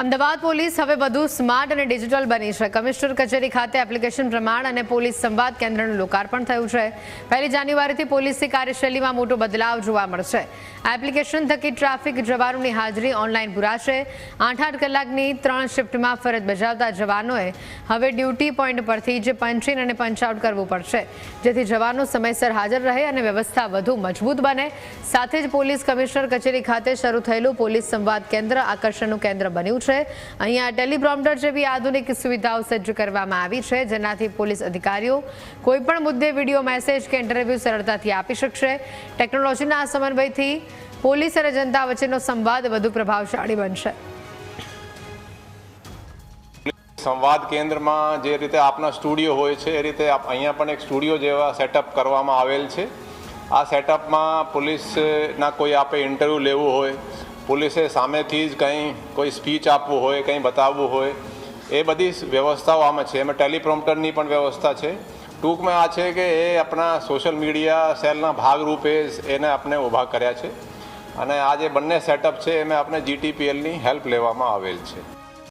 Ahmedabad police હવે વધુ smart અને ડિજિટલ બની છે. કમિશનર કચેરી ખાતે એપ્લિકેશન પ્રમાણ અને પોલીસ સંવાદ કેન્દ્રનું લોકાર્પણ થયું છે. પહેલી જાન્યુઆરીથી પોલીસની કાર્યશૈલીમાં મોટો બદલાવ જોવા મળશે. આ એપ્લિકેશન થકી ટ્રાફિક જવાનોની હાજરી ઓનલાઈન પુરાશે આઠ આઠ કલાકની ત્રણ શિફ્ટમાં ફરજ બજાવતા જવાનોએ હવે ડ્યુટી પોઈન્ટ પરથી જે પંચિંગ અને પંચઆઉટ કરવું પડશે. જેથી જવાનો સમયસર હાજર રહે અને વ્યવસ્થા વધુ મજબૂત બને. સાથે જ પોલીસ કમિશનર કચેરી ખાતે શરૂ થયેલું પોલીસ સંવાદ કેન્દ્ર આકર્ષણનું કેન્દ્ર બન્યું છે. અહીંયા ટેલિપ્રોમ્પટર જેવી આધુનિક સુવિધાઓ સજ્જ કરવામાં આવી છે, જેનાથી પોલીસ અધિકારીઓ કોઈપણ મુદ્દે વીડિયો મેસેજ કે ઇન્ટરવ્યૂ સરળતાથી આપી શકશે. ટેકનોલોજીના આ સમન્વયથી પોલીસ અને જનતા વચ્ચેનો સંવાદ વધુ પ્રભાવશાળી બનશે. સંવાદ કેન્દ્રમાં જે રીતે આપના સ્ટુડિયો હોય છે, એ રીતે અહીંયા પણ એક સ્ટુડિયો જેવા સેટઅપ કરવામાં આવેલ છે. આ સેટઅપમાં પોલીસના કોઈ આપે ઇન્ટરવ્યૂ લેવું હોય પોલીસે સામેથી જ કંઈ, કોઈ સ્પીચ આપવું હોય, કંઈ બતાવવું હોય, એ બધી વ્યવસ્થાઓ આમાં છે. એમાં ટેલિપ્રોમ્પ્ટરની પણ વ્યવસ્થા છે. ટૂંકમાં આ છે કે એ આપણા સોશિયલ મીડિયા સેલના ભાગરૂપે એને આપણે ઊભા કર્યા છે. અને આ જે બંને સેટઅપ છે, એમાં આપણે જીટીપીએલની હેલ્પ લેવામાં આવેલ છે.